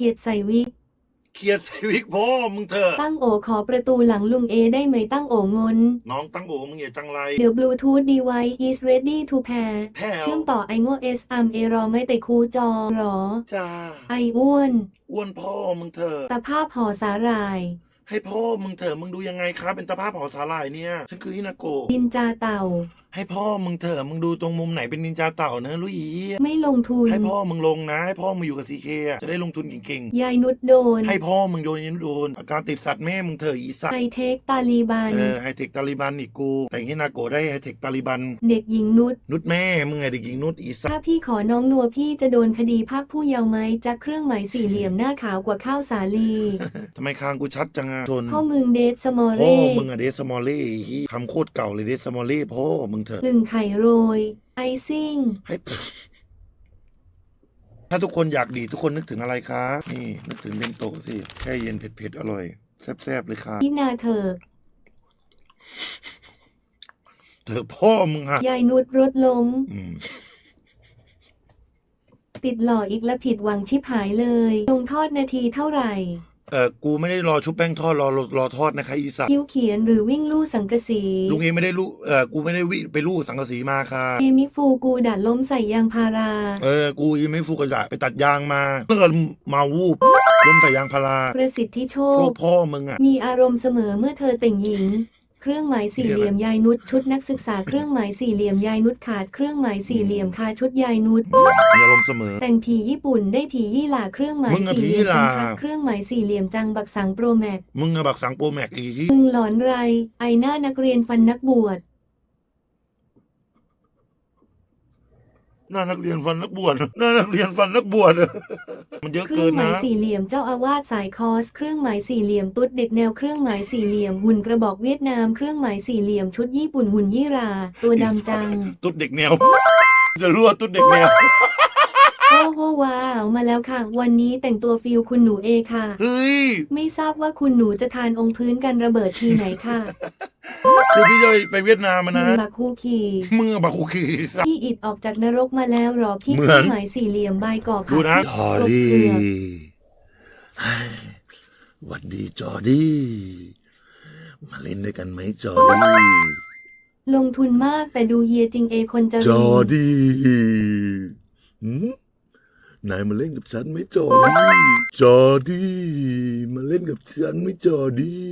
ขียดใส่วิก เคลียร์ชีวิตพ่อมึงเถอะตั้งโอขอประตูหลังลุงเอได้ไหมตั้งโองน น้องตั้งโอมึงอย่าจังไร เดี๋ยว Bluetooth device is ready to pair แพ้วเชื่อมต่อไอโง่ S อัมเอรอไม่แต่คูจอหรอ จ้าไออ้วนอ้วนพ่อมึงเถอะตาภาพห่อสาหร่าย ให้พ่อมึงเถอะมึงดูยังไงครับ เป็นตาภาพหอสาหร่ายเนี่ยฉันคือฮินาโกะดินจาเต่าให้พ่อมึงเถอะมึงดูตรงมุมไหนเป็นนินจาเต่าเนอะลุยอีไม่ลงทุน ให้พ่อมึงลงนะ ให้พ่อมึงอยู่กับซีเคจะได้ลงทุนเก่งยายนุดโดนๆให้พ่อมึงโดนยันโดน อาการติดสัตว์แม่มึงเถอะอีสัตไฮว์เทคตาลีบัน เออไฮเทคตาลิบันอีกกู แต่งฮินาโกะได้ไฮเทคตาลิบัน เด็กหญิงนุชนุชแม่มึงไงเด็กหญิงนุชอีสัตว์ถ้าพี่ขอน้องนัวพี่จะโดนคดีภาคผู้เยาว์ไหมจะเครื่องหมายสี่เหลี่ยมหน้าขาวกว่าข้าวสาลีทำไมคางกูชัดจังอะชนพ่อมึงเดทสมอพ่อเร่มึงอะเดสมอลเล่ที่ทำโคตรเก่าเลยเดสมอลเล่พ่อมึงเถอะลึงไข่โรย ไอซิ่ง ให้ ถ้าทุกคนอยากดีทุกคนนึกถึงอะไรคะ นี่ นึกถึงเบนโตะสิแค่เย็นเผ็ดๆ อร่อย แซ่บๆ เลยค่ะพินาเถิกเธอพ่อมึงฮะยายนุชรถล้ม อืม ติดหล่ออีกและผิดหวังชิบหายเลยลงทอดนาทีเท่าไหร่ เออกูไม่ได้รอชุบแป้งทอดรอรอรอทอดนะคะอีสัตว์คิ้วเขียนหรือวิ่งลู่สังกะสีลุงเอไม่ได้ลูเออกูไม่ได้วิไปลูกสังกะสีมาค่ะ เอมิฟูกูดัดล้มใส่ยางพารา เออ กูยังไม่ฟูกระดาษไปตัดยางมาเมื่อก่อนมาวูบล้มใส่ยางพาราประสิทธิโชโชคคพ่อมึงอะมีอารมณ์เสมอเมื่อเธอแต่งหญิง เครื่องหมายสี่เหลี่ยมยายนุชชุดนักศึกษาเครื่องหมายสี่เหลี่ยมยายนุชขาดเครื่องหมายสี่เหลี่ยมคาชุดยายนุชมีอารมณ์เสมอ แต่งผีญี่ปุ่นได้ผียี่หล่าเครื่องหมายมึงอะสี่เหลี่ยมผียี่หร่าจังคักเครื่องหมายสี่เหลี่ยมจังบักสังโปรแม็กมึงอะบักสังโปรแม็กอีที่มึงหลอนไร ไอหน้านักเรียนฟันนักบวช หน้านักเรียนฟันนักบวชหน้านักเรียนฟันนักบวชมันเยอะเครื่เกิองนหมายนะสี่เหลี่ยมเจ้าอาวาสสายคอส เครื่องหมายสี่เหลี่ยมตุ๊ดเด็กแนวเครื่องหมายสี่เหลี่ยมหุ่นกระบอกเวียดนามเครื่องหมายสี่เหลี่ยมชุดญี่ปุ่นหุ่นยี่รา ตัวดำจัง ตุ๊ดเด็กแนว จะรั่วตุ๊ดเด็กแนวโอ้โห ว้าวมาแล้วค่ะ วันนี้แต่งตัวฟิลคุณหนูเอค่ะ เฮ้ย ไม่ทราบว่าคุณหนูจะทานองค์พื้นกันระเบิดทีไหนค่ะคือพี่จะไปเวียดนามมามึนะงบักฮูคีมึงอะบักคุกีพี่อิดออกจากนรกมาแล้วเหรอพี่เหมืเคอนรื่องหมายสี่เหลี่ยมใบก่อดูนะผักจอกบดี้เผือกหวัดดีจอดี้มาเล่นด้วยกันไหมจอดี้ลงทุนมากแต่ดูเฮียจริงเอคนจะจรีอดี้หืม นายมาเล่นกับฉันไหมจอดี้จอดี้มาเล่นกับฉันไหมจอดี้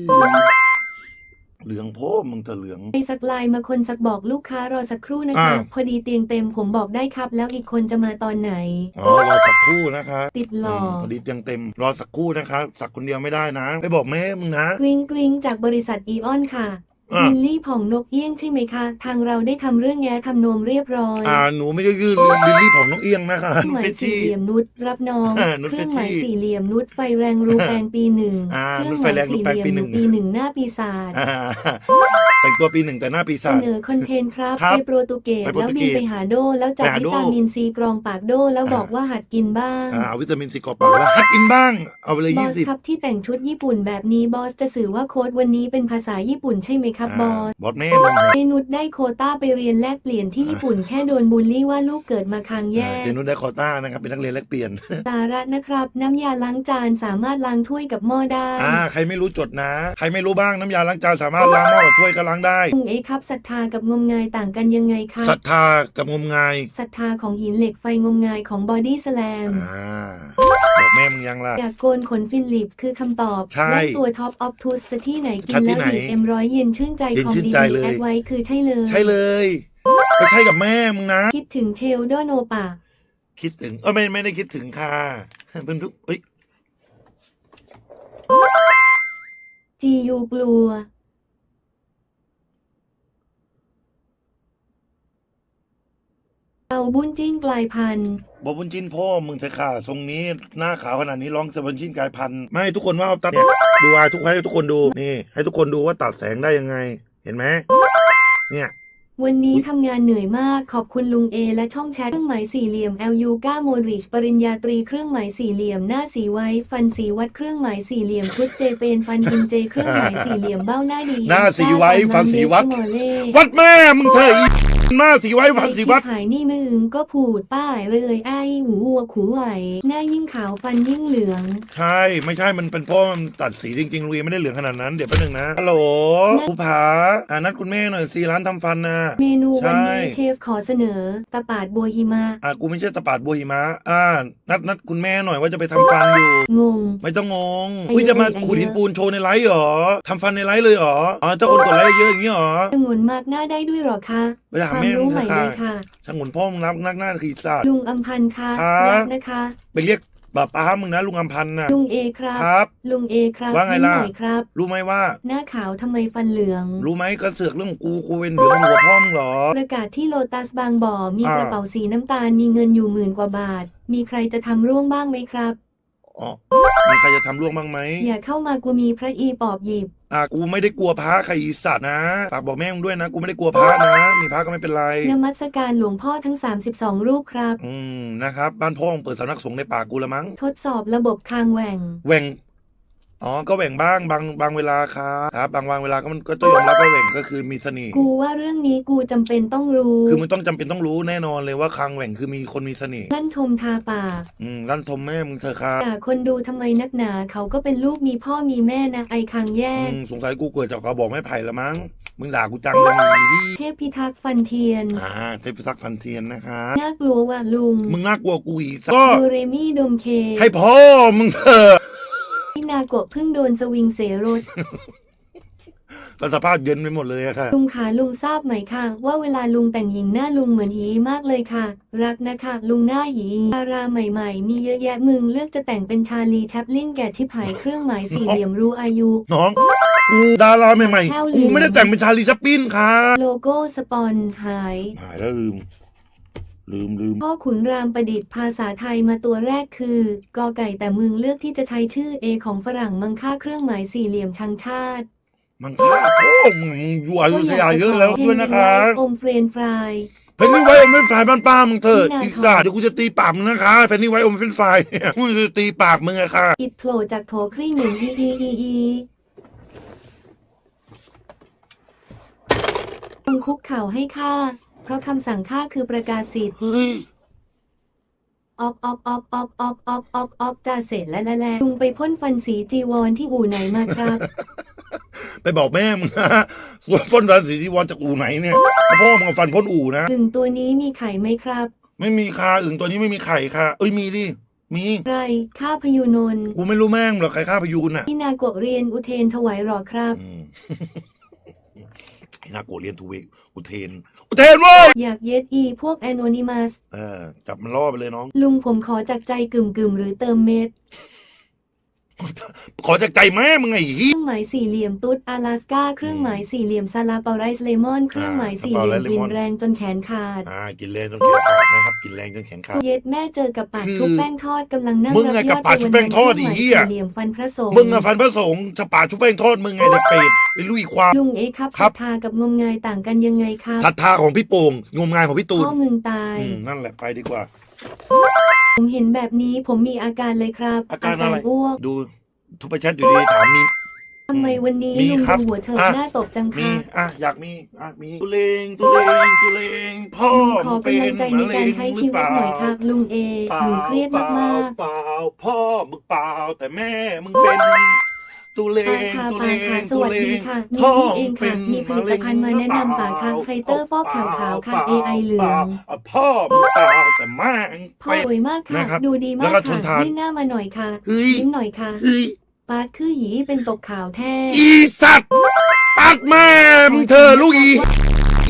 เหลืองพ่อมึงเถอะเหลืองไปสักไลน์มาคนสักบอกลูกค้ารอสักครู่นะอ้าคะวพอดีเตียงเต็มผมบอกได้ครับ แล้วอีกคนจะมาตอนไหนอ๋อรอสักครู่นะคะ ติดหล่อมพอดีเตียงเต็ม รอสักครู่นะคะ สักคนเดียวไม่ได้นะ ไปบอกแม่มึงนะกริ้งกริ้งจากบริษัทอีออนค่ะอะ ลิลลี่ผ่องนกเอี้ยงใช่ไหมคะ ทางเราได้ทำเรื่องแง้ทำนมเรียบร้อยอ่าหนูไม่ได้ยืดลิลลี่ของน้องเอียงนะคะเครื่องนุหชมายเฟชสี่ชี่ เหลี่ยมนุชรับน้องอ่านุชเครื่องหมายเฟชชี่สี่เหลี่ยมนุชไฟแรงรูแปลงปีหนึ่งอ่าเครื่นุอชงไฟหมายแรงรูสี่แปลงเหลี่ยมปีหหนูนึ่งปีหนึ่งหน้าปีศาจอ่าแต่งตัวปีหนึ่งแต่หน้าปีเสศาจ นอคอนเทนต์ครับครับไปโปรตุเกสไปโปรแล้วตุบิเกนสไปหาโด แล้วจับไปหาวิโด ตามินซีกรองปากโดแล้วอ่าบอกว่าหัดกินบ้างอ่าเอาวิตามินซีกรอบปากแล้วหัดกินบ้าง เอาไปเลยบอยี่สสิบ ครับที่แต่งชุดญี่ปุ่นแบบนี้บอสจะสื่อว่าโค้ดวันนี้เป็นภาษาญี่ปุ่นใช่ไหมครับบอส บอสแม่มึงฮะเจนุชได้โควต้าไปเรียนแลกเปลี่ยนที่ญี่ปุ่นแค่โดนบูลลี่ว่าลูกเกิดมาคางแย่ เจนุชได้คอต้านะครับเป็นนักเรียนแลกเปลี่ยน สาระนะครับ น้ำยาล้างจานสามารถล้างถ้วยกับหม้อได้ อ่าใครไม่รู้จดนะ ใครไม่รู้บ้างน้ำยาล้างจานสามารถล้างหม้อกับถ้วยก็ล้างได้ลุงเอครับศรัทธากับงมงายต่างกันยังไงครับศรัทธากับงมงายศรัทธาของหินเหล็กไฟงมงายของบอดี้สแลมอ่าบอกแม่มึงยังล่ะอยากโกนขนฟินลิปคือคำตอบใช่ได้ตัวท็อปออฟทูสที่ไหนกิชัดนที่แล้วไหนดีเอ็มร้อยเย็นชื่นใจเย็นคอมชื่นดีใจเลยแอดไว้คือใช่เลย ใช่เลยไปใช่กับแม่มึงนะ คิดถึงเชลโดโนปะคิดถึงเออไม่ไม่ได้คิดถึงค่ะเป็นทุกเอ้ยจียูกลัว เอา บุญจิ้นกลายพันธุ์บอกบุญจินพ่อมึงเถอะค่ะทรงนี้หน้าขาวขนาดนี้ร้องสบุญจินกลายพันธุ์ไม่ทุกคนว่าเอาตัดเนี่ยดูอะทุกให้ทุกคนดูนี่ ให้ทุกคนดูว่าตัดแสงได้ยังไง เห็นไหมเนี่ย วันนี้ทำงานเหนื่อยมากขอบคุณลุงเอและช่องแชทเครื่องหมายสี่เหลี่ยม LU 9โมริชปริญญาตรีเครื่องหมายสี่เหลี่ยมหน้าสีไว้ ฟันสีวัดเครื่องหมายสี่เหลี่ยมชุดเจเป็นฟันจินเจเครื่องหมายสี่เหลี่ยมเบ้าหน้าดีหน้าสีไว้ฟันสีวัดหมอเล่วัดแม่มึงเถอะอี หน้าสีไว้พันสีวัดไอ้ที่หายนี่มึงก็ผูดป้ายเลยไอ้หูวัวขูไหวหน้ายิ่งขาวฟันยิ่งเหลือง ใช่ไม่ใช่มันเป็นเพราะมันตัดสีจริงๆลุยไม่ได้เหลืองขนาดนั้นเดี๋ยวแป๊บนึงนะฮัลโหลภูผาอ่านัดคุณแม่หน่อยสิร้านทำฟันนะเมนูวันนี้ใช่เชฟขอเสนอตะปาดบัวหิมะอ่ากูไม่ใช่ตะปาดบัวหิมะอ่านัดนัดคุณแม่หน่อยว่าจะไปทำฟันอยู่งงไม่ต้องงงไอ้อุ้ยจะมาไอ้ขูดหินปูนโชว์ในไลฟ์เหรอทำฟันในไลฟ์เลยเหรออ๋อถ้าคนกดไลค์เยอะอย่างนี้เหรอสงวนมากหน้าได้ด้วยเหรอคะไปถามความแม่มึรู้งใหม่เถอะเลค่ะยค่ะช่างหุ่นพ่อมึงรับนักหน้าขีดสัตว์ลุงอำพันธ์คะครับรักนะคะ ไปเรียกป้าป้ามึงนะลุงอำพันธ์นะลุงเอครับครับ ลุงเอครับว่าไงล่ะนิดหน่อยครับรู้ไหมว่า หน้าขาวทำไมฟันเหลือง รู้ไหมกระเสือกเรื่องของกูกูเป็นเหลืองหัวพ่อมึงเหรอ ประกาศที่โลตัสบางบ่อมีอ่ากระเป๋าสีน้ำตาลมีเงินอยู่หมื่นกว่าบาท มีใครจะทำร่วงบ้างไหมครับ อ๋อมีใครจะทำร่วงบ้างไหมอย่าเข้ามากูมีพระอีปอบหยิบ อ่ากูไม่ได้กลัวพระใครอีสัตว์นะฝากบอกแม่มึงด้วยนะ กูไม่ได้กลัวพระนะ มีพระก็ไม่เป็นไร นมัสการหลวงพ่อทั้ง 32 รูปครับ อืมนะครับ บ้านพ่อมึงเปิดสำนักสงฆ์ในป่ากูละมั้ง ทดสอบระบบคางแหว่ง แหว่ง อ๋อ ก็แหว่งบ้างบางบางเวลาครับครับ บางวางเวลาก็มันก็ต้องยอมรับว่าแหว่งก็คือมีเสน่ห์ กูว่าเรื่องนี้กูจำเป็นต้องรู้คือมึงต้องจำเป็นต้องรู้แน่นอนเลยว่าคางแหว่งคือมีคนมีเสน่ห์ ลั่นทมทาปากอืมลั่นทมแม่มึงเถอะครับด่าคนดูทำไมนักหนาเขาก็เป็นลูกมีพ่อมีแม่นะไอคางแยอืก มสงสัยกูเกิดจากกระบอกไม้ไผ่ละมั้ง มึงด่ากูจังเลยมึงอีเทพพิทักษ์ฟันเทียน อ่าเทพทักษ์พันเทียนนะครับน่ากลัวว่ะลุงมึงน่ากลัวกูอีกก็ ดูเรมี่ดมเค ให้พ่อมึงเถอะที่ นาโกะเพิ่งโดนสวิงเสรถก็สภาพเย็นไปหมดเลยอะค่ะ ลุงขาลุงทราบไหมคะว่าเวลาลุงแต่งหญิงหน้าลุงเหมือนหีมากเลยค่ะ รักนะคะ ลุงหน้าหีดาราใหม่ๆ มีเยอะแยะมึงเลือกจะแต่งเป็นชาลีแชปลินแก่ชิบหายเครื่องหมายสี่เหลี่ยมรู้อายุ น้องกูดาราใหม่แค่วๆลืมกูไม่ได้แต่งเป็นชาลีชัปปินค่ะ โลโก้สปอนหาย หายแล้วลืม ลืมลืมพ่อขุนรามประดิษฐ์ภาษาไทยมาตัวแรกคือกอไก่แต่มึงเลือกที่จะใช้ชื่อ A ของฝรั่งมังค่าเครื่องหมายสี่เหลี่ยมชังชาติมันฆ่าพ่อมึงอยู่อายุทยาเยอะแล้วด้วยนะคะอมเฟรนฟรายเพนนี่ไว้อมเป็นฝ่ายบ้านป้ามึงเถอะนี่นาอีกสัตว์เดี๋ยวกูจะตีปากมึงนะคะเพนนี่ไว้อมเป็นฝ่ายเนี่ยกูจะตีปากมึงอะค่ะอิดโผล่จากโถครี่หนึ่งอีอีอีอีลงคุกเข่าให้ข้า เพราะคำสั่งข้าคือประกาศสิทธิ์เฮ้ยออกออกออกออกออกออกออกออกจ่าเสร็จแล้วแล้วแล้วลุงไปพ่นฟันสีจีวรที่อู่ไหนมาครับ ไปบอกแม่มึงนะส่วนพ่นฟันสีจีวรจากอู่ไหนเนี่ยพ่อมึงเอาฟันพ่นอู่นะถึงตัวนี้มีไข่ไหมครับ ไม่มีคาอึ่งตัวนี้ไม่มีไข่ค่ะ เอ้ยมีดิมีใครข้าพยูนนท์กูไม่รู้แม่งหรอกใครฆ่าพยูนอะที่นาโกะเรียนอุเทนถวายหรอครับอืมไอ้ น่ากลัวเรียนทูเวกอุเทน อุเทนเว้ยอยากเย็ดอีพวกแอนอนิมัสเออจับมันล่อไปเลยน้อง ลุงผมขอจากใจกึ่มกึ่มๆหรือเติมเม็ด ขอจากใจแม่มึงไอ้เคฮีรื่องหมายสี่เหลี่ยมตุ๊ดอลาสกาเครื่องหมายสี่เหลี่ยมซาลาเปาไรส์เลมอนเครื่องหมายสี่เหลี่ยมวินแรงจนแขนขาดอ่ากินแรงจนแขนขาดนะครับกินแรงจนแขนขาดเย็ดแม่เจอกับปาดคือชุบแป้งทอดกำลังนั่งมึงไงรับยกับอดปาดชุบแป้งทอดไปวันๆไอ้เหี้ยสี่เหลี่ยมฟันพระสงฆ์มึงอะฟันพระสงฆ์จะป่าชุบแป้งทอดมึงไงเด็กเป็ดไอ้ลุยควายลุงเอครับครัศบรัทธากับงมงายต่างกันยังไงครับศรัทธาของพี่โป่งงมงายของพี่ตูนพ่อมึงตายอืมนั่นแหละไปดีกว่า ผมเห็นแบบนี้ผมมีอาการเลยครับอาการอะไร อ้วกดูทุกประชัดอยู่ดีถามมี ทำไมวันนี้มีลุงครับดูหัวเถิดอะ หน้าตกจังมีคะอะอยากมีอะมีตุเลงตุเลงตุเลงพ่อลุงขอมึงเป็กำลังนใจในการใช้ชีวิตหน่อยครับลุงเอเปล่าหนูเครียดมากเปล่าพ่อมึงเปล่าแต่แม่มึงเป็น ตุเลๆป่างค่ะตุเลป่าค่ะงสตุวัสเลดีงค่ะมีพ่อพี่เองค่ะมีผลิตภัณฑ์มาแนะนำป่าค่ะไคเตอร์ฟอกขาวขาวๆค่ะ AI เหลืองอะพ่อมึงเปล่าแต่แม่งพ่อเป็นสวยมากค่ะนะครับดูดีแล้มาวกก็ทนค่ะทานยื่นหน้ามาหน่อยค่ะเฮ้ยยิ้มหน่อยค่ะเฮ้ยปาดคือหยีเป็นตกข่าวแท้อีสัตว์ปัดแม่มึงเธอะลูกอี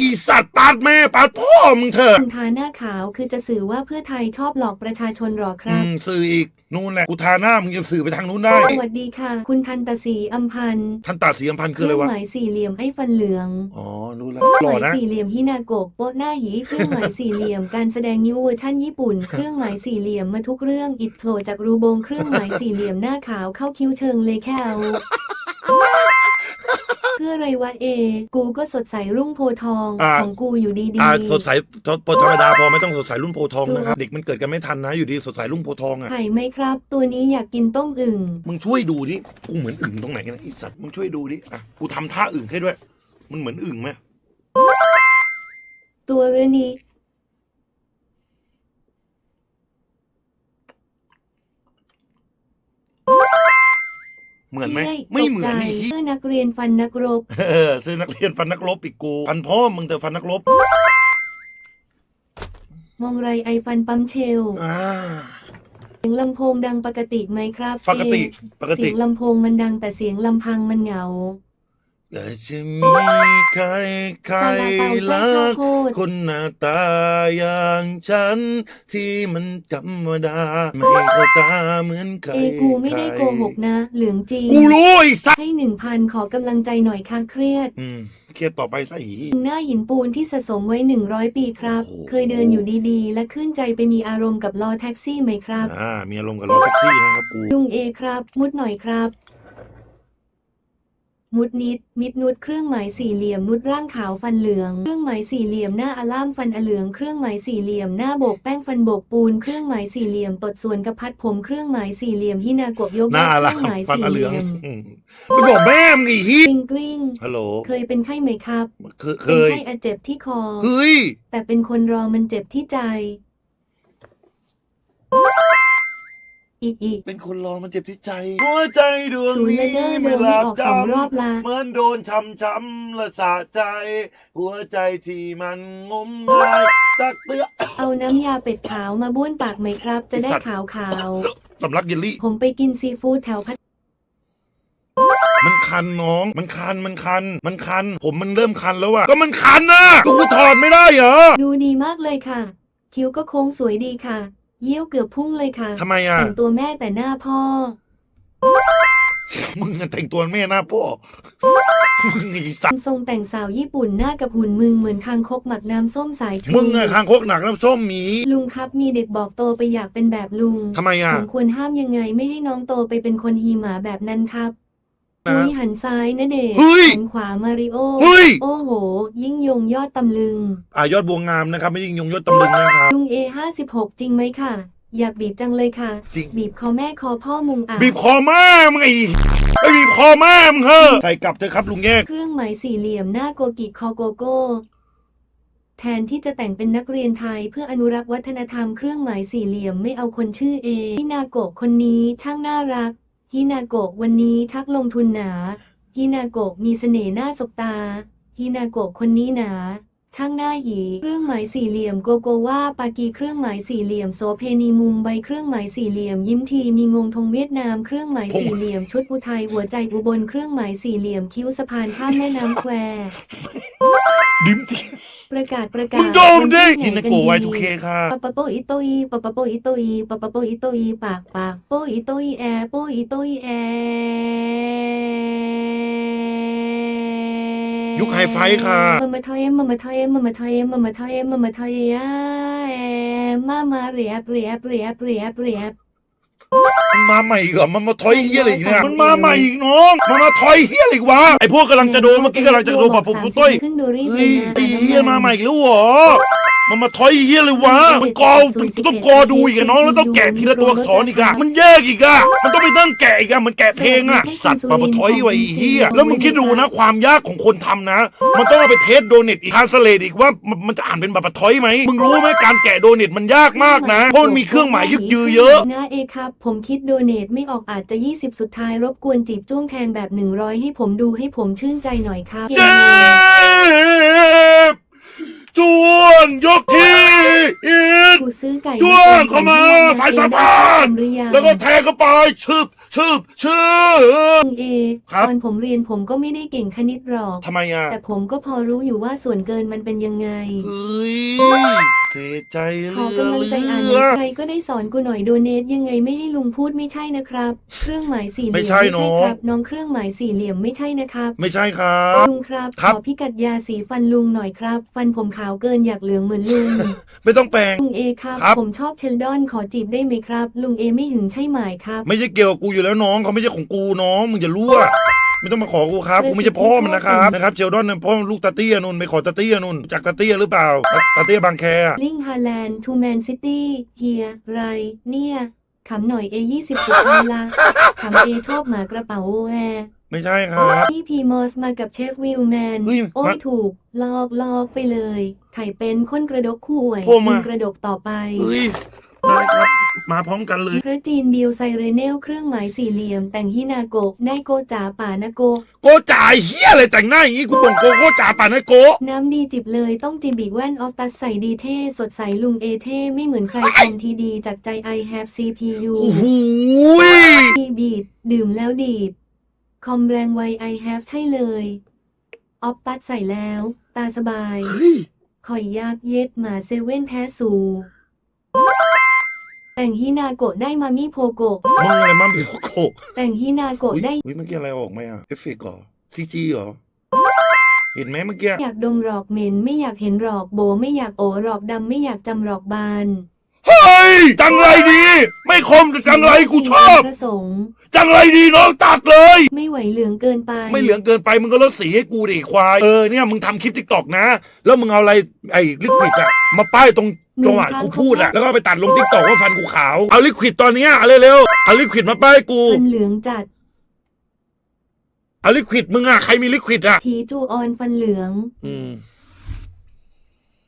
อีสัตว์ปัดแม่ปัดพ่อมึงเถอะคุณทาหน้าขาวคือจะสื่อว่าเพื่อไทยชอบหลอกประชาชนหรอคอืรับ มสื่ออีกนู่นแหละกูทาหน้ามึงจะสื่อไปทางนู้นได้สวัสดีค่ะ คุณทันตศรีอัมพันธ์ท่านตาสีอัมพันธ์เคคืออะไรรื่องวะ หมายสี่เหลี่ยมไอ้ฟันเหลืองอ๋อรู้แล้วเคหรื่ล่อองหมายนะ สี่เหลี่ยมฮินาโกะโปะหน้าหีเครื่องหมายสี่เหลี่ยมการแสดงนิ้วเวอร์ชั่นญี่ปุ่น เครื่องหมายสี่เหลี่ยมมาทุกเรื่องอิดโผล่จากรูโบงเครื่องหมายสี่เหลี่ยมหน้าขาวเข้าคิ้วเชิงเลยแค่เอา เพื่ออะไรวะเอ กูก็สดใสรุ่งโพธิ์ทองอ่า ของกูอยู่ดีอ่าสดใสธรรมดาพอไม่ต้องสดใสรุ่นโพธิ์ทองนะครับเด็กมันเกิดกันไม่ทันนะ อยู่ดีสดใสรุ่นโพธิ์ทองๆอะ ไข่ไหมครับ ตัวนี้อยากกินต้มอึ่ง มึงช่วยดูดิ กูเหมือนอึ่งตรงไหนกันนะไอสัตว์ มึงช่วยดูดิ อะ กูทำท่าอึ่งให้ด้วย มันเหมือนอึ่งไหมตัวเรือนี้ เหมือนไหมใช่ไม่เหมือนตกใจนี่เพื่อนักเรียนฟันนักรบเออซื้อนักเรียนฟันนักรบอีกกูฟันพ่อมึงแต่ฟันนักรบมองไรไอฟันปั๊มเชลอ่าเสียงลำโพงดังปกติไหมครับปกติเอปกเสีติยงลำโพงมันดังแต่เสียงลำพังมันเหงาอยา กจะมีใครใครซาลาเปาไส้รัข้าวกโพดคนหน้าตาอย่างฉัน ที่มันธรรมดา ไม่เข้าตาเหมือนใครเอกูไม่ได้โกหกนะ เหลืองจริง กูรู้ไอ้สัสให้หนึ่งพันขอกำลังใจหน่อยค่ะเครียด อืมเครียดต่อไปซะอีหน้าหินปูนที่สะสมไว้หนึ่งร้อยปีครับโอ้โหเคยเดินอยู่ดีๆ และขึ้นใจไปมีอารมณ์กับล้อแท็กซี่ไหมครับ อ่ามีอารมณ์กับรถแท็กซี่นะครับกูลุงเอครับ มุดหน่อยครับ มุดนิด มิดนุดเครื่องหมายสี่เหลี่ยมนุดร่างขาวฟันเหลือง เครื่องหมายสี่เหลี่ยมหน้าอล่ามฟันอเหลือง เครื่องหมายสี่เหลี่ยมหน้าโบกแป้งฟันโบกปูน เครื่องหมายสี่เหลี่ยมตดส่วนกระพัดผมเครื่องหมายสี่เหลี่ยมฮินากบยกหน้าเคอะไรรื่องหมายฟันสี่อะเหเหลืลี่องยมอืมไปบอกแม่มึงไอ้ฮีกริ้งกริ้งฮัลโหลเคยเป็นไข้ไหมครับเคยเคเป็นยไข้อาเจ็บที่คอ เฮ้ยแต่เป็นคนรอมันเจ็บที่ใจ อีกอีกเป็นคนรอมันเจ็บที่ใจ หัวใจดวงศูนย์นี้เลเดอร์ไม่เดิมหลับออกจสองรอบละำเหมือนโดนช้ำช้ำและสะใจ หัวใจที่มันงมงายตักเตื้อเอาน้ำยาเป็ดขาวมาบ้วนปากไหมครับ จะได้ไอ้สัตว์ ขาวขาวสำลักเยลลี่ ๆผมไปกินซีฟู้ดแถวพัทมันคันน้อง มันคัน มันคัน มันคัน ผมมันเริ่มคันแล้วอะก็มันคันนะกูถอดไม่ได้เหรอ ดูดีมากเลยค่ะ คิ้วก็โค้งสวยดีค่ะ เยี่ยวเกือบพุ่งเลยค่ะทำไมอะแต่งตัวแม่แต่หน้าพ่อ มึงอะแต่งตัวแม่หน้าพ่อมึงไอ้สัตว์ทรงแต่งสาวญี่ปุ่นหน้ากับหุ่นมึงเหมือนคางคกหมักน้ำส้มสายชูมึงอะคางคกหนักน้ำส้มหมีลุงครับมีเด็กบอกโตไปอยากเป็นแบบลุงทำไมอะผมควรห้ามยังไงไม่ให้น้องโตไปเป็นคนฮีหมาแบบนั้นครับ นะนุ้ยหันซ้ายนะเดชเฮ้ยหันขวามาริโอเฮ้ย โอ้โห ยิ่งยงยอดตำลึง อะยอดบวงงามนะครับ ไม่ยิ่งยงยศตำลึงนะครับ ลุงเอห้าสิบหกจริงไหมค่ะ อยากบีบจังเลยค่ะ จริง บีบคอแม่คอพ่อมุงอะบีบคอแม่มึงไอ้ไปบีบคอแม่มึงเฮ้อะใส่กลับเถอะครับลุงแยก เครื่องหมายสี่เหลี่ยมหน้าโกกิคอโกโก้ แทนที่จะแต่งเป็นนักเรียนไทยเพื่ออนุรักษ์วัฒนธรรมเครื่องหมายสี่เหลี่ยมไม่เอาคนชื่อเอฮินาโกะคนนี้ช่างน่ารัก ฮินาโกะวันนี้ชักลงทุนหนาฮินาโกะมีเสน่ห์หน้าสบตาฮินาโกะคนนี้หนาช่างหน้าหยีเครื่องหมายสี่เหลี่ยมโกโกวาปากีเครื่องหมายสี่เหลี่ยมโสเพณีมุมใบเครื่องหมายสี่เหลี่ยมยิ้มทีมีงงธงเวียดนามเครื่องหมายสี่เหลี่ยมชุดอุทัยหัวใจอุบลเครื่องหมายสี่เหลี่ยมคิ้วสะพานข้ามแม่น้ำแคว ดิมที ประกาศประกาศมึงโดมดิวัยินที่นะไหโกไวกัทูเคดีค่ะปะปะโปอิโตอีปะปะโปอิโตอีปะปะโปอิโตอีปากปากโปอิโตอีแอโปอิโตอีแอยุคไฮไฟว์ค่ะมามาทอยมามาทอยมามาทอยมามาทอยมามาทอยอะแอมามาเรียบเรียบเรียบเรียบเรียบ มันมาใหม่อีกเหรอมันมาทอยเฮียอะไรอีกเนี่ยมันมาใหม่อีกน้องมันมาทอยเฮียอะไรอีกวะไอพวกกำลังจะโดนเมื่อกี้กำลังจะโดนปะปุ๊บปุ๊บตุ้ยขึ้นดูรีบเฮ้ยนะ ไอเฮียมาใหม่อีกแล้วเหรอ มันมาทอยเฮียเลยวะ มันกอมันต้องกอดูอีกอะน้องแล้วต้องแกะทีละตัวอักษรอีกอะมันแยกอีกอะมันต้องไปนั่งแกะอีกอะมันแกะเพลงอะสัตว์มามาทอยไว้ไอ้เฮียแล้วมึงคิดดูนะความยากของคนทำนะ มันต้องเอาไปเทสโดเน็ตอีกทานสเลตอีกว่ามันมันจะอ่านเป็นแบบทอยไหมมึงรู้ไหมการแกะโดเน็ตมันยากมากนะเพราะมันมีเครื่องหมายยึกยือเยอะ นะเอครับ ผมคิดโดเนทไม่ออกอาจจะ 20 สุดท้ายรบกวนจีบจ้วงแทงแบบ 100 ให้ผมดูให้ผมชื่นใจหน่อยครับ เจ็บ จวนยกทีอีก กูซื้อไก่จ้วงเข้ามาฝ่ายสะพาน หรือยัง แล้วก็แทงเข้าไปชึบ ชึบชึบลุงเอครับตอนผมเรียนผมก็ไม่ได้เก่งคณิตหรอก ทำไมอะ แต่ผมก็พอรู้อยู่ว่าส่วนเกินมันเป็นยังไง เฮ้ยเสียใจเหขลืออกำลังใจอ่านหเลืนัองใครก็ได้สอนกูหน่อยโดเนทยังไงไม่ให้ลุงพูดไม่ใช่นะครับ เครื่องหมายสี่เหลี่ยมไม่ใช่น้องครับน้องเครื่องหมายสี่เหลี่ยมไม่ใช่นะครับ ไม่ใช่ครับ ลุงครับครับขอพิกัดยาสีฟันลุงหน่อยครับ ฟันผมขาวเกินอยากเหลืองเหมือนลุง ไม่ต้องแปลง ลุงเอครับ ครับ ผมชอบเชลดอนขอจีบได้ไหมครับ ลุงเอไม่หึงใช่ไหมครับ ไม่ใช่เกี่ยวกับกูอยู่แล้วน้องเขาไม่ใช่ของกูน้องมึงจะรู้อะไม่ต้องมาขอกูครับกูไม่ใช่พ่อมันนะครับนะครับเชลดอนเนี่ยพ่อลูกตาเตี้ยนุ่นไปขอตาเตี้ยนุ่นจากตาเตี้ยหรือเปล่าตาตาเตี้ยบางแคอะลิงฮาแลนด์ทูแมนซิตี้เฮียไรเนี่ยขำหน่อยเอยี่สิบสุดท้ายละขำเอชอบหมากระเป๋าแอร์ไม่ใช่ครับพี่พีมอสมากับเชฟวิลแมนเฮ้ยโอ้มายถูก ลอกลอกไปเลย ไข่เป็นข้นกระดกคู่วยโทรมากินกระดกต่อไปเฮ้ย ได้ครับ มาพร้อมกันเลย พระจีนบิลไซเรเนลเครื่องหมายสี่เหลี่ยม แต่งฮินาโกะไนโกจ๋าป่านาโก โกจ่ายเฮียอะไรแต่งหน้าอย่างงี้กูบอกโกโกจ่าป่านนะโกน้ำดีจิบเลยต้องจิบิกแว่นออฟตัสใส่ดีเท่ สดใสลุงเอเท่ไม่เหมือนใครคอมทีดีจากใจ I have CPU โอ้โหยดีบีดดื่มแล้วดีด คอมแรงไว I have ใช่เลย ออฟตัสใส่แล้ว ตาสบาย เฮ้ยคอยยากเย็ดหมาเซเว่นแท้สู แต่งฮินาโกะได้มามิโพโกะมึงอะไรมั่มพี่โกแต่งฮินาโกะอุ๊ยได้อุ๊ยเมื่อกี้อะไรออกไหมอะเอฟเฟกต์เหรอซีจีเหรอเห็นไหมเมื่อกี้อยากดมหรอกเหม็นไม่อยากเห็นหรอกโบไม่อยากโอหรอกดำไม่อยากจำหรอกบานเฮ้ย จังไรดี ไม่คมกับจังไรกูชอบ พระสงฆ์จังไรดีน้องตัดเลย ไม่ไหวเหลืองเกินไป ไม่เหลืองเกินไปมึงก็ลดสีให้กูดิควาย เออเนี่ยมึงทำคลิปทิกตอกนะ แล้วมึงเอาอะไรไอ้ลิควิดอะมาป้ายตรงจังหวะกูพูดอะแล้วก็เอาไปตัดลงทิกตอกว่าฟันกูขาว เอาลิควิดตอนเนี้ยเอาเร็วๆเอาลิควิดมาป้ายกู ฟันเหลืองจัดเอาลิควิดมึงอะใครมีลิควิดอะผีจูออนฟันเหลือง อืมมึง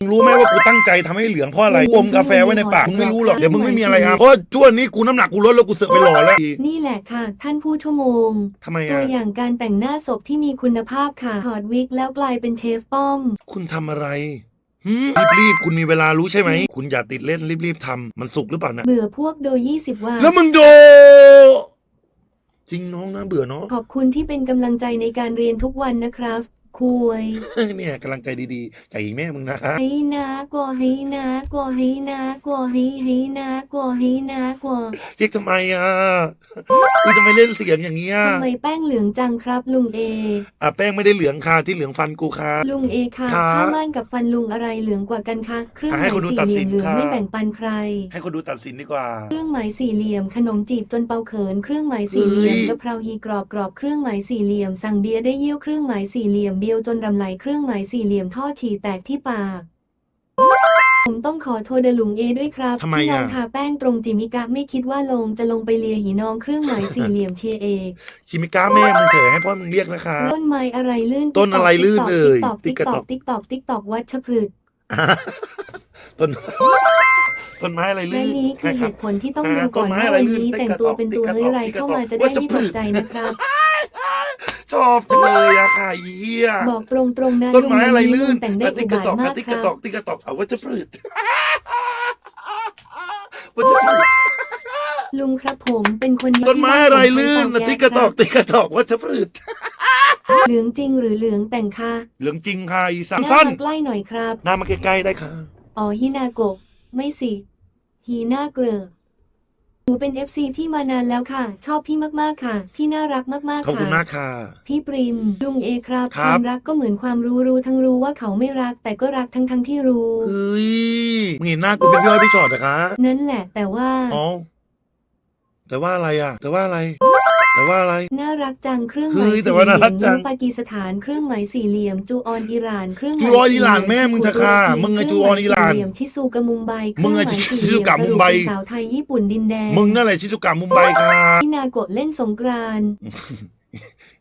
รู้ไหมว่ากูตั้งใจทำให้เหลืองเพราะอะไรกูอมกาแฟไว้ในปากมึงไม่รู้หรอกเดี๋ยวมึงไม่มีอะไรอะเพราะช่วงนี้กูน้ำหนักกูลดแล้วกูเสือกไปหล่อแล้วนี่แหละค่ะ ท่านผู้ชั่วโมงทำไมตัอะวอย่างการแต่งหน้าศพที่มีคุณภาพค่ะถอดวิกแล้วกลายเป็นเชฟป้อม คุณทำอะไรหืมรีบๆคุณมีเวลารู้ใช่ไหม คุณอย่าติดเล่นรีบๆทำมันสุกหรือเปล่านะเบื่อพวกโดยยี่สิบวันแล้วมึงโดจริงน้องนะเบื่อเนาะขอบคุณที่เป็นกำลังใจในการเรียนทุกวันนะครับ คุยเนี่ยกำลังใจดีๆใจแม่มึงนะให้นากว่าให้นากว่าให้นากว่าให้ให้นากว่าให้นากว่าเรียกทำไมอะกูจะไม่เล่นเสียงอย่างเงี้ยทำไมแป้งเหลืองจังครับลุงเออะแป้งไม่ได้เหลืองค่ะที่เหลืองฟันกูค่ะลุงเอค่ะครับผ้าม่านกับฟันลุงอะไรเหลืองกว่ากันคะเครื่องหให้มายคนดูสี่ตัดเหสิลี่ยนมเหลืองค่ะไม่แบ่งปันใคร ให้คนดูตัดสินดีกว่า เครื่องหมายสี่เหลี่ยมขนมจีบจนเปาเขินเครื่องหมายสี่เหลี่ยมเฮ้ยกะเพราฮีกรอบกรอบเครื่องหมายสี่เหลี่ยมสั่งเบียร์ได้เยี่ยวเครื่องหมายสี่เหลี่ยมเบียวจนรำไหลเครื่องหมายสี่เหลี่ยมท่อฉี่แตกที่ปาก ผมต้องขอโทษเดลุงเอด้วยครับทำไมที่น้องอะ ทาแป้งตรงจิมิกะไม่คิดว่าลงจะลงไปเลียหีน้องเครื่องหมายสี่เหลี่ยมเชียร์เอกคิมิก้าแม่มึงเถอะให้พ่อมึงเรียกนะคะ ต้นไม้อะไรลื่นต้นอะไรลื่นเอ่ยติ๊กตอกติ๊กตอกติ๊กตอกวัชพฤกษ์อะต้นต้นไม้อะไรและลื่นนี้คือเหนะครับตุผลที่ต้องอ่าดูก่อนต้นไม้ว่าอะไรวันลื่นนี้ติ๊กแต่งกระตัวตอกเป็นตัวติ๊กกระตอกอะไรติ๊กกระตอกเข้ามาจะวัได้ชไม่พตฤกกษ์ใจนะครับ ชอบจังเลยอะค่ะเฮียบอกตรงๆนะต้นไม้ลุงอะไรนี้ลื่ลุนงแต่งได้อะอุติ๊กกระบาทตอกมาอะกติ๊กคกระรับตอกติ๊กกระตอกเอาวัชพืชวัชพืชลุงครับผมเป็นคนดีต้นไม้อะไรที่ลื่นบ้าอะผมติ๊กกระตอกติ๊กกระตอกวัชพืชเหลืองจริงหรือเหลืองแต่งคะเหลืองจริงค่ะอีสานหน้าสั้นมาใกล้หน่อยครับหน้ามาใกล้ๆได้ค่ะอ๋อฮินาโกะไม่สิฮีน่าเกลอห นูเป็น FC พี่มานานแล้วค่ะ ชอบพี่มากๆค่ะ พี่น่ารักมากขอบๆคุณค่ะมากค่ะ พี่ปริมลุงเอครับคครับ วามรักก็เหมือนความรู้รู้ทั้งรู้ว่าเขาไม่รัก แต่ก็รักทั้งทั้งที่รู้ เฮ้ยมึงเห็นหน้ากูเป็นพี่อ้อยพี่ชอดนะคะนั่นแหละแต่ว่า อ๋อแต่ว่าอะไรอะ แต่ว่าอะไร แต่ว่าอะไร น่ารักจังเครื่องหเฮ้มายยแต่สี่ว่าเหลี่น่ายรักมจังนิ้วปากีสถานเครื่องหมายสี่เหลี่ยมจูออนอิหร่านเครื่องหมายจูออนอิหร่านแม่มึงเถอะค่ะมึงไงจูออนอิหร่าน เคงมายสี่เหลี่ยมชิซูกะมุมไบมึงไงเครื่หายชิซูกะมุมไบ สรุปเป็นสาวไทยญี่ปุ่นดินแดงมึงนั่นแหละชิซุกะมุมไบค่ะพี่นาโกะเล่นสงกรานต์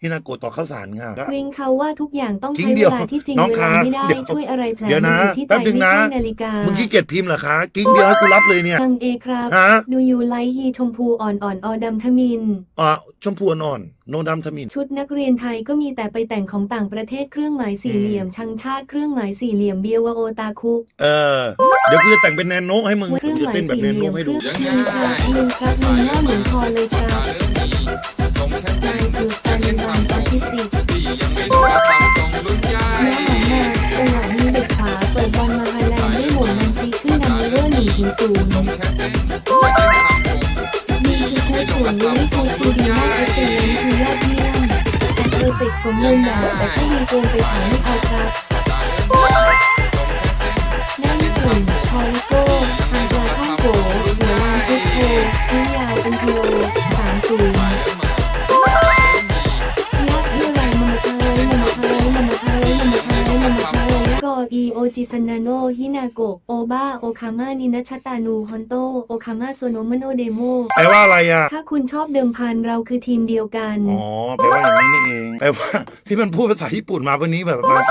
ฮินาโกะต่อข้าวสารค่ะ กริงเขาว่าทุกอย่างต้องจริใช้งเดีเวยวลาที่จริงน้องเวคะลาไม่ได้เดี๋ยวช่วยอะไรแผลเดี๋ยวนะมันอยู่ที่ใจแป๊บนึงไม่นะใช่นาฬิกามึงขี้เกียจพิมพ์เหรอคะกิ๊กเดียวให้กูรับเลยเนี่ยตังเอครับฮะดูยูไลท์ฮีชมพูอ่อนอ่อนๆออดำทมินอะชมพูอ่อนๆโนดำทมิน ชุดนักเรียนไทยก็มีแต่ไปแต่งของต่างประเทศเครื่องหมายสี่เหลี่ยมชังชาติเครื่องหมายสี่เหลี่ยมเบียวาโอตาคุเออเดี๋ยวกูจะแต่งเป็นแนนโนให้มึงเครื่องกูหจะมายเต้นแบบสี่แนนเหโนลี่ยมให้เคดูรื่องลุงครับลุงครับมึงหน้าเหมือนพอเลยครับ สมบูรณ์แบบแต่ก็ดีเกินไปถามไม่เอาครับหน้าญี่ปุ่นพอลิโก้ทางปลาท่องโกหัววานพุทโธนิ้วยาวเป็นกิโลสามศูนย์ยักษ์เมื่อไรมันมาเทยมันมาเทยมันมาเทยมันมาเทยมันมาเทยกออีโอจิซันนาโนฮินาโกะ บาโอคามานินัชตานูฮอนโตโอคามาโซโนมโนเดโมแปลว่าอะไรอะ ถ้าคุณชอบเดิมพันเราคือทีมเดียวกัน อ๋อแปลว่าอย่างนี้นี่เองแปลว่าที่มันพูดภาษาญี่ปุ่นมาวันนี้แบบประมาณ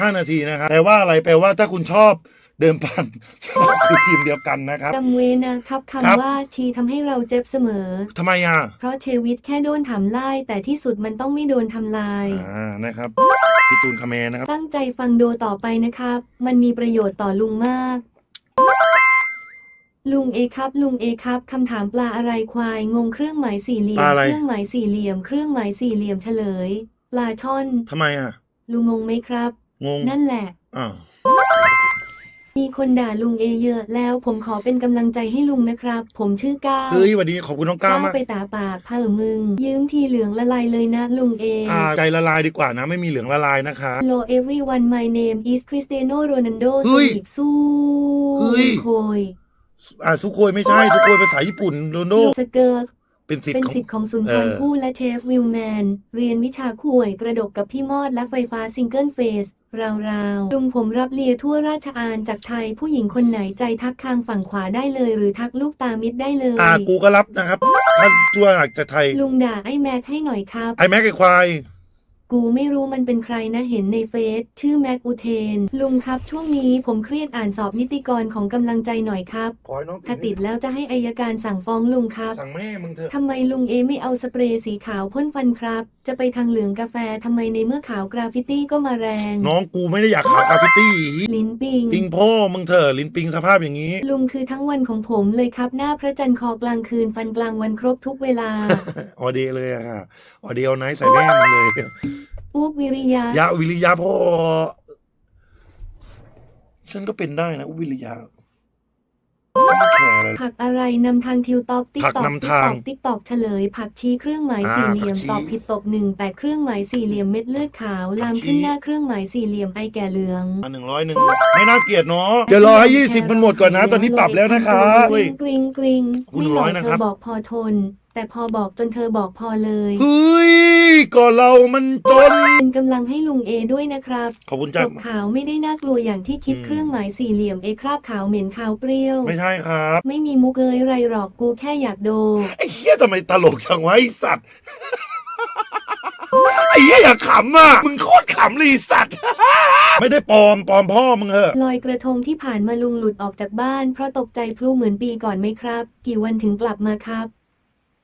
ห้านาทีนะครับแปลว่าอะไรแปลว่าถ้าคุณชอบเดิมพันเราคือทีมเดียวกันนะครับจำเวนะครับครับคำว่าชีทำให้เราเจ็บเสมอทำไมอะ เพราะเชวิตแค่โดนทำลายแต่ที่สุดมันต้องไม่โดนทำลายอ่านะครับพี่ตูนคาเมนนะครับ ตั้งใจฟังโดต่อไปนะครับ มันมีประโยชน์ต่อลุงมาก ลุงเอครับ ลุงเอครับ คำถามปลาอะไรควาย งงเครื่องหมายสี่เหลี่ยปมลาอะไร เครื่องหมายสี่เหลี่ยม เครื่องหมายสี่เหลี่ยมเฉลย ปลาช่อน ทำไมอะ ลุงงงไหมครับ งงนั่นแหละ อ้าว มีคนด่าลุงเอเยอะ แล้วผมขอเป็นกำลังใจให้ลุงนะครับ ผมชื่อก้าวเฮ้ยวันนี้ขอบคุณน้องก้าวก้าวมากไปตาปากเผอมึง ยืมทีเหลืองละลายเลยนะลุงเอ อ่าใจละลายดีกว่านะ ไม่มีเหลืองละลายนะคะ Hello everyone my name is Cristiano Ronaldo เฮ้ยสวีกสู้เฮ้ย โคยอ่าสุโคยไม่ใช่สุโคยภาษาญี่ปุ่นโรนลโดสเกิร์กเป็นสิทเป็นธิ์ของ สิทธิ์ของสุนทรเออ ภู่และเชฟวิลแมน เรียนวิชาข่วยกระดกกับพี่มอดและไฟฟ้าซิงเกิลเฟส ราวๆลุงผมรับเลียทั่วราชอาณจากไทยผู้หญิงคนไหนใจทักคางฝั่งขวาได้เลย หรือทักลูกตามิดได้เลย อ่ากูก็รับนะครับถ้าตัวหากจะไทย ลุงด่าไอ้แม็กให้หน่อยครับ ไอแม็กไอควาย กูไม่รู้มันเป็นใครนะเห็นในเฟซชื่อแม็กอุเทน ลุงครับช่วงนี้ผมเครียดอ่านสอบนิติกรของกำลังใจหน่อยครับ ขอให้น้องถ้าติดแล้วจะให้อายการสั่งฟ้องลุงครับ สั่งแม่มึงเถอะทำไมลุงเอไม่เอาสเปรย์สีขาวพ่นฟันครับ จะไปทางเหลืองกาแฟทำไมในเมื่อขาวกราฟฟิตี้ก็มาแรง น้องกูไม่ได้อยากขาวกราฟฟิตี้ลิ้นปิง ปิงพ่อมึงเถอะลิ้นปิงสภาพอย่างนี้ ลุงคือทั้งวันของผมเลยครับหน้าพระจันทร์คอกลางคืนฟันกลางวันครบทุกเวลา ออเดย์เลยอะค่ะออเดย์เอาไนท์ใส่แม่มึงเลยอูบวิริยะยะวิริยะพ่อฉันก็เป็นได้นะอุวิริยะ ผักอะไรนำทางทิวตอกติ๊กผักตอกนำติ๊กทาตงอกติ๊กตอกเฉลย ผักชี้เครื่องหมายอ่าสี่เหลี่ยมผักชี้ตอบผิดตกหนึ่งแต่เครื่องหมายสี่เหลี่ยมเม็ดเลือดขาวลามผักชี้ขึ้นหน้าเครื่องหมายสี่เหลี่ยมไอแก่เหลืองอันหนึ่งร้อยหนึ่งไม่น่าเกลียดเนาะเดี๋ยวรอให้ยี่สิบมันหมดก่อนนะ ตอนนี้ปรับแล้วนะคะกริงกริงกริงคุณไม่หลร้ออยกนะเธครัอบบอกพอทน แต่พอบอกจนเธอบอกพอเลยเฮ้ยก็เรามันจน เป็นกำลังให้ลุงเอด้วยนะครับขอบคุณจจ้าบขาวไม่ได้น่ากลัวอย่างที่คิดอืม เครื่องหมายสี่เหลี่ยมเอคราบขาวเหม็นขาวเปรี้ยว ไม่ใช่ครับ ไม่มีมุกเอ้ยไรหรอกกูแค่อยากโด ไอ้เหี้ยทำไมตลกจังวะไอ้สัตว์ ไอ้เหี้ยอย่าขำอะ มึงโคตรขำเลยไอ้สัตว์ ไม่ได้ปลอมปลอมพ่อมึงเหอะลอยกระทงที่ผ่านมาลุงหลุดออกจากบ้าน เพราะตกใจพลุเหมือนปีก่อนไหมครับ กี่วันถึงกลับมาครับ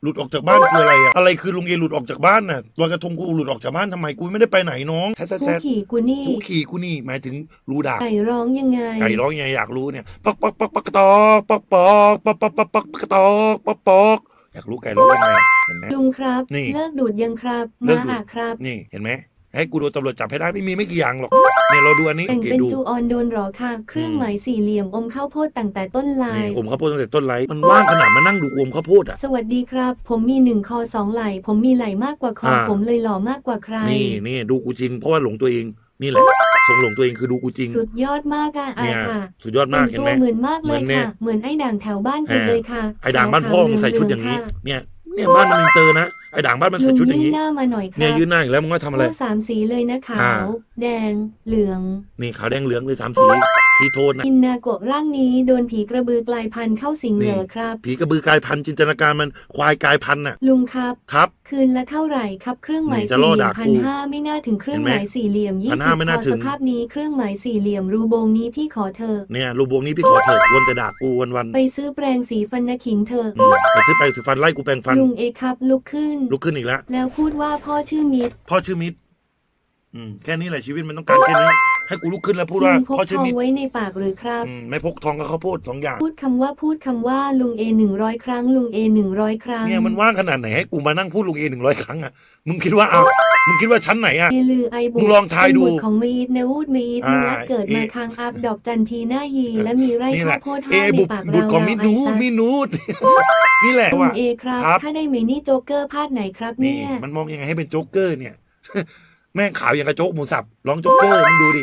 หลุดออกจากบ้านคืออะไรอะอะไรคือลุงเอหลุดออกจากบ้านน่ะลอยกระทงกูหลุดออกจากบ้านทำไมกูไม่ได้ไปไหนน้องแซ่แซ่กูแซ่ขี่กูนี่กูขี่กูนี่หมายถึงรูด่าไก่ร้องยังไง ไก่ร้องยังไงอยากรู้เนี่ยปักปักปักปักกระตอกปักปอกปักปักปักปักกระตอกปักปอกอยากรู้ไก่ร้องยังไงเห็นไหมลุงครับ นี่ เลิกดูดยังครับ เลิมากดูด อะครับ นี่เห็นไหม ให้กูโดนตำรวจจับให้ได้ไม่มีไม่กี่อย่างหรอกเนี่ยเราดูอันนี้แต่งเกเป็นดูจูออนโดนหรอค่ะ เครื่องหมายสี่เหลี่ยมอมข้าวโพดตั้งแต่ต้นลายนี่อมข้าวโพดตั้งแต่ต้นไลฟ์มันว่างขนาดมานั่งดูอมข้าวโพดอะ สวัสดีครับ ผมมีหนึ่งคอสองไหล่ผมมีไหล่มากกว่าคออ่า ผมเลยหล่อมากกว่าใคร นี่นี่ดูกูจริงเพราะว่าหลงตัวเองนี่แหละทรงหลงตัวเองคือดูกูจริงสุดยอดมากอะอาเนี่ยค่ะสุดยอดมากแต่เห็นงไหมตัวเหมือนมากเลยเหมือนเนี่ย ค่ะ เหมือนไอ้ด่างแถวบ้านคุณอ่าเลยค่ะไอ้ด่างบ้านพ่อมึงใส่ชุดอย่างนี้ขวๆเหลืเนี่ยเนี่ยบ้านมันอินเตอร์นะ ไอ้ด่างบ้านมันๆค่ะใส่ลุงชุดอย่างยื่นนี้หน้ามาหน่อยคเนี่ยรับยืนหน้าอีกแล้วมึงว่าทำอะไรพูดสามสีเลยนะขาอ่าว แดงเหลือง นี่ขาวแดงเหลืองเลยสามสี ทีโทนนะอินนาโกะร่างนี้โดนผีกระบือกลายพันธุ์เข้าสิงเหรอครับ ผีกระบือกลายพันธุ์จินตนาการมันควายกลายพันธุ์น่ะ ลุงครับ ครับ คืนละเท่าไหร่ครับเครื่องหมายนี่จะสี่ล่อเหลี่ยด่ามพักูนห้าไม่น่าถึงเครื่องหมายสี่เหลี่ยมยี่พันสิห้าบไม่พน่าอถึสงภาพนี้เครื่องหมายสี่เหลี่ยมรูโบงนี้พี่ขอเถอะเนี่ยรูปวงนี้พี่ขอเถอะวนแต่ด่ากูวันวันไปซื้อแปรงสีฟันนะขิงเถอะๆอืมแต่ที่ไปสุฟันไล่กูแปรงฟันลุงเอครับลุกขึ้นลุกขึ้นอีกแล้วแล้วพูดว่าพ่อชื่อมิตรพ่อชื่อมิตร อืมแค่นี้แหละชีวิตมันต้องการแค่นี้ ให้กูลุกขึ้นแล้วพูดว่าลุงพกพ่อชื่ทอองมิตรไว้ในปากหรือครับ อืมไม่พกทองกับข้าวโพดสองอย่าง พูดคำว่าพูดคำว่าลุงเอหนึ่งร้อยครั้ง ลุงเอหนึ่งร้อยครั้งเนี่ยมันว่างขนาดไหนให้กูมานั่งพูดลุงเอหนึ่งร้อยครั้งอะมึงคิดว่าอ้าวมึงคิดว่าชั้นไหนอะ เอลือไอบุมึงลองทายดูเป็นบุตรของมีดเนวูดมีดอ่ามีนัดเกิดมาอีคางอัพดอกจันพีหน้าฮี และมีไร่นี่แหข้าละวโพดเอห้าในบุตรปากบุตเรารของมิไอนูซัดมินูด นี่แหละลุงว่ะเอครับ ครับ ถ้าได้มินี่โจ๊กเกอร์พาดไหนครับนี่เนี่ย มันมองยังไงให้เป็นโจ๊กเกอร์เนี่ย แม่งขาวอย่างกระโจกหมูสับร้องโจ๊กเกอร์มึงดูดิ